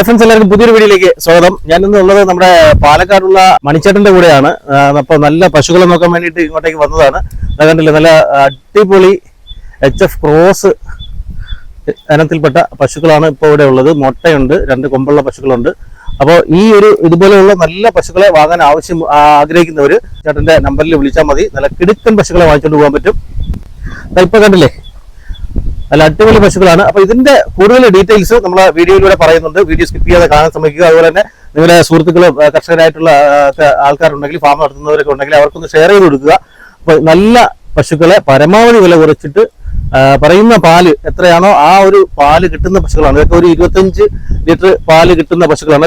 Hi friends എല്ലാവർക്കും പുതിയൊരു വീഡിയോയിലേക്ക് സ്വാഗതം. ഞാൻ ഇന്ന് ഉള്ളത് നമ്മുടെ പാലക്കാടുള്ള മണിച്ചേട്ടന്റെ കൂടെയാണ്. അപ്പോൾ നല്ല പശുക്കളെ നോക്കാൻ വേണ്ടിയിട്ട് ഇങ്ങോട്ടേക്ക് വന്നതാണ്. അത് കണ്ടില്ലേ നല്ല അടിപൊളി എച്ച് എഫ് ക്രോസ് ഇനത്തിൽപ്പെട്ട പശുക്കളാണ് ഇപ്പോൾ ഇവിടെ ഉള്ളത്. മുട്ടയുണ്ട് രണ്ട് കൊമ്പുള്ള പശുക്കളുണ്ട്. അപ്പോൾ ഈ ഒരു ഇതുപോലെയുള്ള നല്ല പശുക്കളെ വാങ്ങാൻ ആവശ്യം ആഗ്രഹിക്കുന്നവർ ചേട്ടന്റെ നമ്പറിൽ വിളിച്ചാൽ മതി. നല്ല കിടുക്കൻ പശുക്കളെ വാങ്ങിച്ചുകൊണ്ട് പോകാൻ പറ്റും. ഇപ്പൊ കണ്ടില്ലേ നല്ല അടിപൊളി പശുക്കളാണ്. അപ്പൊ ഇതിന്റെ കൂടുതൽ ഡീറ്റെയിൽസ് നമ്മൾ വീഡിയോയിലൂടെ പറയുന്നുണ്ട്. വീഡിയോ സ്കിപ്പ് ചെയ്യാതെ കാണാൻ ശ്രമിക്കുക. അതുപോലെ തന്നെ നിങ്ങളെ സുഹൃത്തുക്കളും കർഷകരായിട്ടുള്ള ആൾക്കാരുണ്ടെങ്കിൽ ഫാം നടത്തുന്നവരൊക്കെ ഉണ്ടെങ്കിൽ അവർക്കൊന്ന് ഷെയർ ചെയ്ത് കൊടുക്കുക. അപ്പൊ നല്ല പശുക്കളെ പരമാവധി വില കുറച്ചിട്ട് പറയുന്ന പാൽ എത്രയാണോ ആ ഒരു പാൽ കിട്ടുന്ന പശുക്കളാണ്. ഇതൊക്കെ ഒരു ഇരുപത്തഞ്ച് ലിറ്റർ പാൽ കിട്ടുന്ന പശുക്കളാണ്.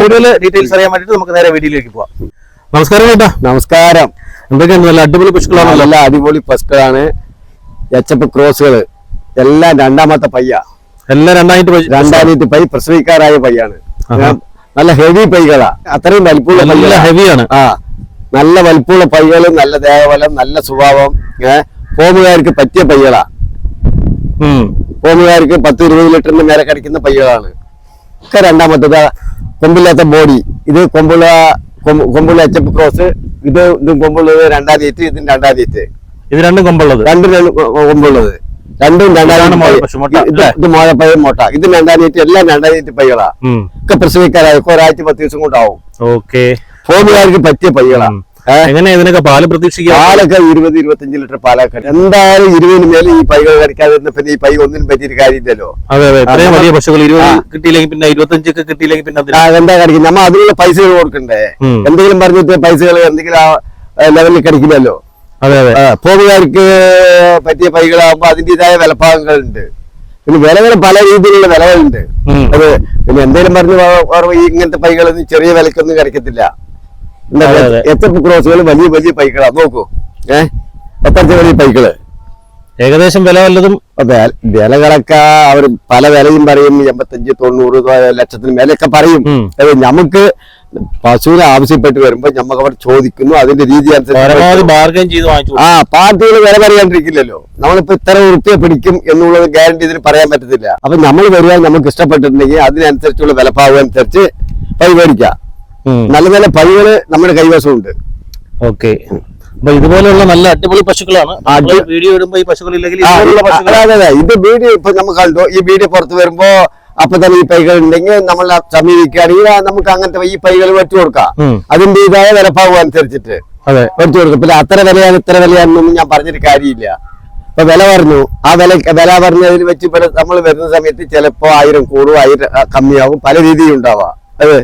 കൂടുതൽ ഡീറ്റെയിൽസ് അറിയാൻ വേണ്ടിയിട്ട് നമുക്ക് നേരെ വീഡിയോയിലേക്ക് പോവാം. നമസ്കാരം ചേട്ടാ നമസ്കാരം. എന്തൊക്കെയാണ് നല്ല അടിപൊളി പശുക്കളാണ് നല്ല അടിപൊളി പശുക്കളാണ്. എച്ചപ്പ് ക്രോസുകൾ എല്ലാം രണ്ടാമത്തെ പയ്യ. എല്ലാം രണ്ടായിട്ട് രണ്ടായിട്ട് പൈ പ്രസവിക്കാറായ പയ്യാണ്. നല്ല ഹെവി പൈകളാ അത്രയും വലിപ്പമുള്ള നല്ല ഹെവിയാണ് ആ. നല്ല വലിപ്പമുള്ള പൈകളും നല്ല ദേഹബലം നല്ല സ്വഭാവം ഏഹ് ഫോമുകാർക്ക് പറ്റിയ പയ്യളാ ഉം. ഫോമുകാർക്ക് പത്ത് ഇരുപത് ലിറ്ററിന് മേലെ കടിക്കുന്ന പയ്യകളാണ് ഒക്കെ രണ്ടാമത്തത്. കൊമ്പില്ലാത്ത ബോഡി ഇത് കൊമ്പുള്ള കൊമ്പുള്ള കൊമ്പുള്ള എച്ചപ്പ് ക്രോസ് ഇത് ഇതും കൊമ്പുള്ളത് രണ്ടാം തീയറ്റ് ഇതിന് രണ്ടാം തീയറ്റ് ഇത് രണ്ടും കൊമ്പുള്ളത്. രണ്ടും കൊമ്പുള്ളത്. രണ്ടും രണ്ടാം ഇതാണ് തീയതി മോഴ പൈ. ഇത് മോഴപ്പയ മൊട്ട. ഇത് രണ്ടാം തീയറ്റ് എല്ലാം രണ്ടാം പൈകളാ പയ്യകളാ ഉം. ഒക്കെ പ്രസവിക്കാറായി. ഒരാഴ്ച പത്ത് ദിവസം കൊണ്ടാവും. ഓക്കെ. ഫോമുകാർക്ക് പറ്റിയ പൈകളാ എങ്ങനെ ഇതിനൊക്കെ പാൽ പ്രതീക്ഷിക്കുക? പാലൊക്കെ ഇരുപത് ഇരുപത്തഞ്ച് ലിറ്റർ പാലൊക്കെ. എന്തായാലും ഇരുപതിന് മേലെ ഈ പൈകൾ കടിക്കാതിരുന്ന പിന്നെ ഈ പൈ ഒന്നിനും പറ്റിയൊരു കാര്യമില്ലല്ലോ. അതെ അതെ. ഇത്രയും വലിയ പശുക്കൾ ഇരുപത്. കിട്ടിയില്ലെങ്കിൽ പിന്നെ ഇരുപത്തഞ്ചൊക്കെ കിട്ടിയില്ലെങ്കിൽ പിന്നെ എന്താ കടിക്കും നമ്മ അതിനുള്ള പൈസകൾ കൊടുക്കണ്ടേ? എന്തെങ്കിലും പറഞ്ഞിട്ട് പൈസകൾ എന്തെങ്കിലും ആ ലെവലിൽ കടിക്കില്ലല്ലോ? അതെ അതെ. പോകുകാർക്ക് പറ്റിയ പൈകളാകുമ്പോ അതിന്റെതായ വിലപ്പാകങ്ങളുണ്ട് പിന്നെ വിലകൾ പല രീതിയിലുള്ള വിലകളുണ്ട്. അത് പിന്നെ എന്തേലും പറഞ്ഞ് ഇങ്ങനത്തെ പൈകളൊന്നും ചെറിയ വിലക്കൊന്നും കിടക്കത്തില്ല. എത്ര ക്രോസുകൾ? വലിയ വലിയ പൈകളാ. നോക്കൂ. ഏഹ് എത്ര വലിയ പൈകൾ? ഏകദേശം വില വല്ലതും വില കളക്ക വിലകളൊക്കെ അവർ പല വിലയും പറയും. എൺപത്തഞ്ച് തൊണ്ണൂറ് ലക്ഷത്തിന് മേലെയൊക്കെ പറയും. നമുക്ക് പശുവിനെ ആവശ്യപ്പെട്ട് വരുമ്പോ നമുക്ക് അവർ ചോദിക്കുന്നു അതിന്റെ രീതി അനുസരിച്ച് ആ പാർട്ടികൾ വില പറയാണ്ടിരിക്കില്ലല്ലോ. നമ്മളിപ്പോ ഇത്ര വൃത്തിയെ പിടിക്കും എന്നുള്ളത് ഗ്യാരണ്ടി ഇതിന് പറയാൻ പറ്റത്തില്ല. അപ്പൊ നമ്മൾ വരിക നമുക്ക് ഇഷ്ടപ്പെട്ടിട്ടുണ്ടെങ്കിൽ അതിനനുസരിച്ചുള്ള വിലപ്പാവ് അനുസരിച്ച് പൈ മേടിക്കാം നല്ല നല്ല പൈകൾ നമ്മുടെ കൈവശമുണ്ട്. ഓക്കെ അപ്പൊ ഇതുപോലെയുള്ള നല്ല അടിപൊളി പശുക്കളാണ്. വീഡിയോ ഇടുമ്പോ ഈ പശുക്കളില്ലെങ്കിൽ ഇത് വീഡിയോ ഇപ്പൊ നമുക്ക് കണ്ടു? ഈ വീഡിയോ പുറത്ത് വരുമ്പോ അപ്പൊ തന്നെ ഈ പൈകൾ ഉണ്ടെങ്കിൽ നമ്മൾ സമീപിക്കുകയാണെങ്കിൽ നമുക്ക് അങ്ങനത്തെ ഈ പൈകൾ വെട്ടി കൊടുക്കാം. അതിന്റേതായ വിലപ്പാവ് അനുസരിച്ചിട്ട് വെട്ടി വെച്ചു കൊടുക്കും. പിന്നെ അത്ര വിലയാണ് ഇത്ര വിലയാണെന്നൊന്നും ഞാൻ പറഞ്ഞിട്ട് കാര്യമില്ല. ഇപ്പൊ വില പറഞ്ഞു. ആ വില വില പറഞ്ഞതിൽ വെച്ച് നമ്മൾ വരുന്ന സമയത്ത് ചിലപ്പോ ആയിരം കൂടും ആയിരം കമ്മിയാകും. കമ്മിയാവും പല രീതിയിൽ ഉണ്ടാവാം. അതെ.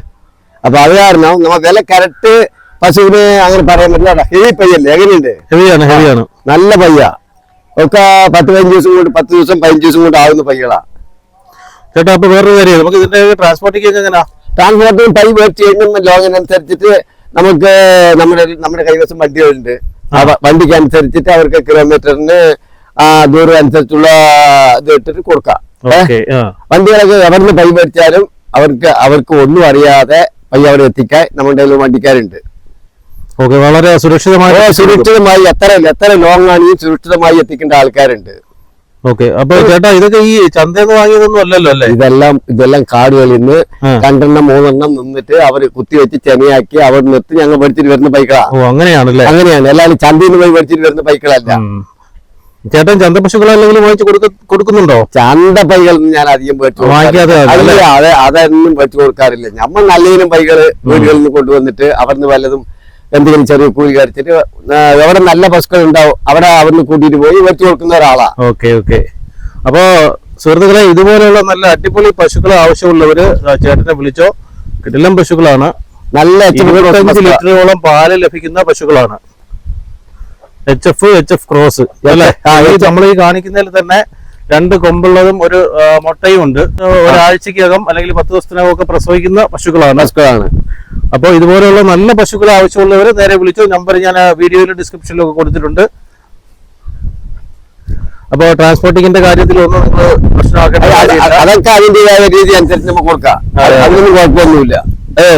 അപ്പൊ അത് കാരണം നമ്മ വില കറക്റ്റ് പശുവിന് അങ്ങനെ പറയാൻ പറ്റില്ല. ഹെവി പയ്യല്ലേ എങ്ങനെയുണ്ട്? ഹെവിയാണ് ഹെവിയാണ് നല്ല പയ്യ ഒക്കെ പത്ത് പതിനഞ്ച് ദിവസം കൊണ്ട് പത്ത് ദിവസം പതിനഞ്ച് ദിവസം കൊണ്ട് ആവുന്ന പയ്യകളാ ചേട്ടാ അപ്പൊ വേറൊരു കാര്യം നമുക്ക് ഇതിന്റെ ട്രാൻസ്പോർട്ടിങ് ഒക്കെ എങ്ങനെയാ? ടൈം പൈ മേടിച്ച് കഴിഞ്ഞാൽ ലോങ്ങിനനുസരിച്ചിട്ട് നമുക്ക് നമ്മുടെ നമ്മുടെ കൈവശം വണ്ടികളുണ്ട്. വണ്ടിക്ക് അനുസരിച്ചിട്ട് അവർക്ക് കിലോമീറ്ററിന് ആ ദൂരം അനുസരിച്ചുള്ള ഇത് ഇട്ടിട്ട് കൊടുക്കാം. വണ്ടികളൊക്കെ എവിടെ നിന്ന് വണ്ടികളൊക്കെ എവിടുന്ന് പൈ മേടിച്ചാലും അവർക്ക് അവർക്ക് ഒന്നും അറിയാതെ പൈ അവിടെ എത്തിക്കാൻ നമ്മുടെ കയ്യിൽ വണ്ടിക്കാരുണ്ട്. വളരെ സുരക്ഷിതമായി സുരക്ഷിതമായി എത്ര എത്ര ലോങ് ആണെങ്കിലും സുരക്ഷിതമായി എത്തിക്കേണ്ട ആൾക്കാരുണ്ട്. ഓക്കെ. അപ്പൊ ചേട്ടാ ഇതൊക്കെ ഈ ചന്തയിൽ നിന്ന് വാങ്ങിയതൊന്നും അല്ലല്ലോ അല്ലേ? ഇതെല്ലാം ഇതെല്ലാം കാടുകളിൽ നിന്ന്. രണ്ടെണ്ണം മൂന്നെണ്ണം നിന്നിട്ട് അവർ കുത്തിവെച്ച് ചെനയാക്കി അവർ നിർത്തി ഞങ്ങൾ പഠിച്ചിട്ട് വരുന്ന ബൈക്കുകളാ ഓ അങ്ങനെയാണല്ലേ? അങ്ങനെയാണ്. എല്ലാവരും ചന്തയിൽ നിന്ന് പോയി പഠിച്ചിട്ട് വരുന്ന പൈക്കളല്ല. ചേട്ടൻ ചന്ത പശുക്കളെ വാങ്ങിച്ചു വാങ്ങിച്ച് കൊടുക്ക കൊടുക്കുന്നുണ്ടോ? ചന്ത പൈകൾ ഞാൻ അധികം മേടിച്ചു അതെ അതൊന്നും മേടിച്ചു കൊടുക്കാറില്ല. നമ്മൾ നല്ലതിനും പൈകൾ വീടുകളിൽ നിന്ന് കൊണ്ടുവന്നിട്ട് അവിടുന്ന് വല്ലതും എന്തെങ്കിലും ചെറിയ കൂലി കടിച്ചിട്ട് എവിടെ നല്ല പശുക്കൾ ഉണ്ടാവും അവിടെ അവിടുന്ന് കൂട്ടിയിട്ട് പോയി വെച്ചു കൊടുക്കുന്ന ഒരാളാ. Okay okay. അപ്പോ സുഹൃത്തുക്കളെ ഇതുപോലെയുള്ള നല്ല അടിപൊളി പശുക്കൾ ആവശ്യമുള്ളവര് ചേട്ടനെ വിളിച്ചോ. കിടിലം പശുക്കളാണ്. നല്ല ഇരുപത്തഞ്ച്. ലിറ്ററോളം പാൽ ലഭിക്കുന്ന പശുക്കളാണ്. H F H F cross. അല്ലേ? നമ്മൾ ഈ കാണിക്കുന്നതിൽ തന്നെ രണ്ട് കൊമ്പുള്ളതും ഒരു മുട്ടയും ഉണ്ട്. ഒരാഴ്ചക്കകം അല്ലെങ്കിൽ പത്ത് ദിവസത്തിനകം ഒക്കെ പ്രസവിക്കുന്ന പശുക്കളാണ്. പശുക്കളാണ്. അപ്പോൾ ഇതുപോലെയുള്ള നല്ല പശുക്കൾ ആവശ്യമുള്ളവർ നേരെ വിളിച്ചു നമ്പർ ഞാൻ വീഡിയോയിൽ ഡിസ്ക്രിപ്ഷനിലൊക്കെ കൊടുത്തിട്ടുണ്ട്. അപ്പോൾ ട്രാൻസ്പോർട്ടിങ്ങിന്റെ കാര്യത്തിൽ ഒന്നും നിങ്ങൾ പ്രശ്നമാക്കേണ്ട അതൊക്കെ അതിന്റേതായ രീതി അനുസരിച്ച് നമുക്ക് കൊടുക്കാം. അതെ, അതെ. അതിനൊന്നും കുഴപ്പമൊന്നുമില്ല. ഏ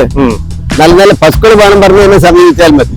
നല്ല നല്ല പശുക്കൾ വേണം പറഞ്ഞു എന്നെ സമീപിച്ചാൽ മതി.